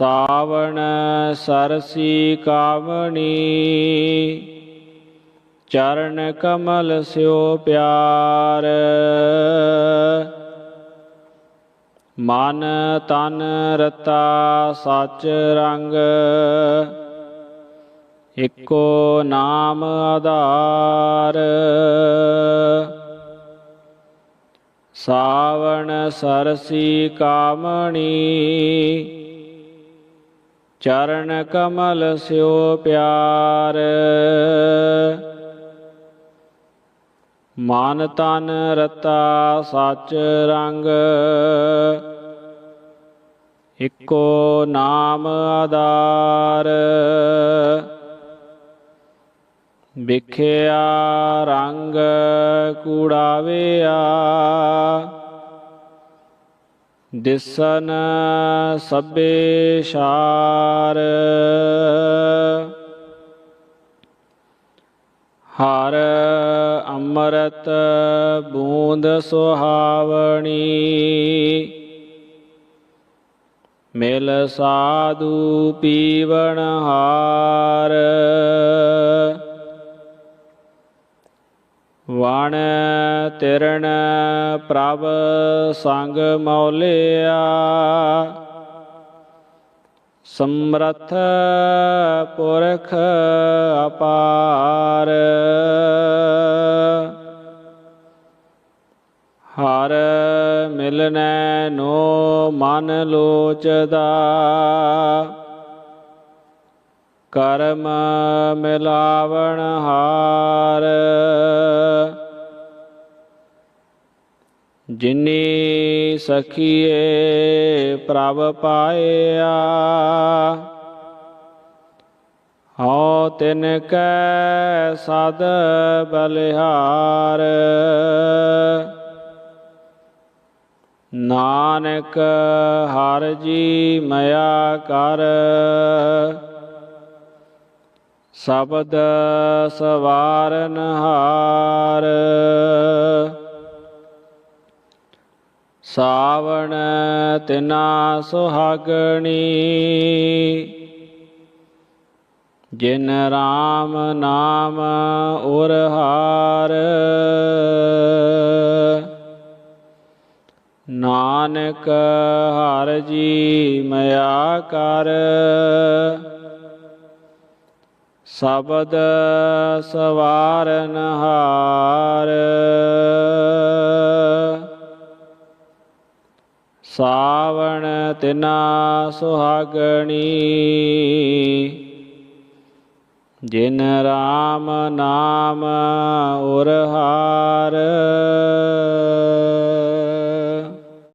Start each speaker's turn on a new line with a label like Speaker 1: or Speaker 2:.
Speaker 1: ਸਾਵਣ ਸਰਸੀ ਕਾਮਣੀ ਚਰਨ ਕਮਲ ਸਿਓ ਪਿਆਰ। ਮਨ ਤਨ ਰਤਾ ਸਚ ਰੰਗ, ਇੱਕੋ ਨਾਮ ਆਧਾਰ। ਸਾਵਣ ਸਰਸੀ ਕਾਮਣੀ ਚਰਨ ਕਮਲ ਸਿਓ ਪਿਆਰ। ਮਨ ਤਨ ਰਤਾ ਸੱਚ ਰੰਗ। ਇੱਕੋ ਨਾਮ ਆਧਾਰ। ਵਿਖਿਆ ਰੰਗ ਕੂੜਾਵਿਆ। ਦਿਸਨ ਸਭੇ ਸ਼ਾਰ। ਹਰ ਅੰਮ੍ਰਿਤ ਬੂੰਦ ਸੁਹਾਵਣੀ। ਮਿਲ ਸਾਧੂ ਪੀਵਣ ਹਾਰ। ਤਿਰਣ ਪ੍ਰਭ ਸੰਗ ਮੌਲਿਆ। ਸਮਰਥ ਪੁਰਖ ਅਪਾਰ। ਹਰ ਮਿਲਨੈ ਨੋ ਮਨ ਲੋਚਦਾ। ਕਰਮ ਮਿਲਾਵਣ ਹਾਰ। ਜਿਨੀ ਸਖੀਏ ਪ੍ਰਭ ਪਾਇਆ, ਹਉ ਤਿਨ ਕੈ ਸਦ ਬਲਿਹਾਰ। ਨਾਨਕ ਹਰ ਜੀ ਮਇਆ ਕਰ, ਸ਼ਬਦ ਸਵਾਰਨ ਹਾਰ। ਸਾਵਣ ਤਿਨਾ ਸੁਹਾਗਣੀ। ਜਿਨ ਰਾਮ ਨਾਮ ਉਰ ਹਾਰ। ਨਾਨਕ ਹਰ ਜੀ ਮਇਆ ਕਰ। ਸ਼ਬਦ ਸਵਾਰਨ ਹਾਰ। ਸਾਵਣ ਤਿਨਾ ਸੁਹਾਗਣੀ। ਜਿਨ ਰਾਮ ਨਾਮ ਉਰ ਹਾਰ।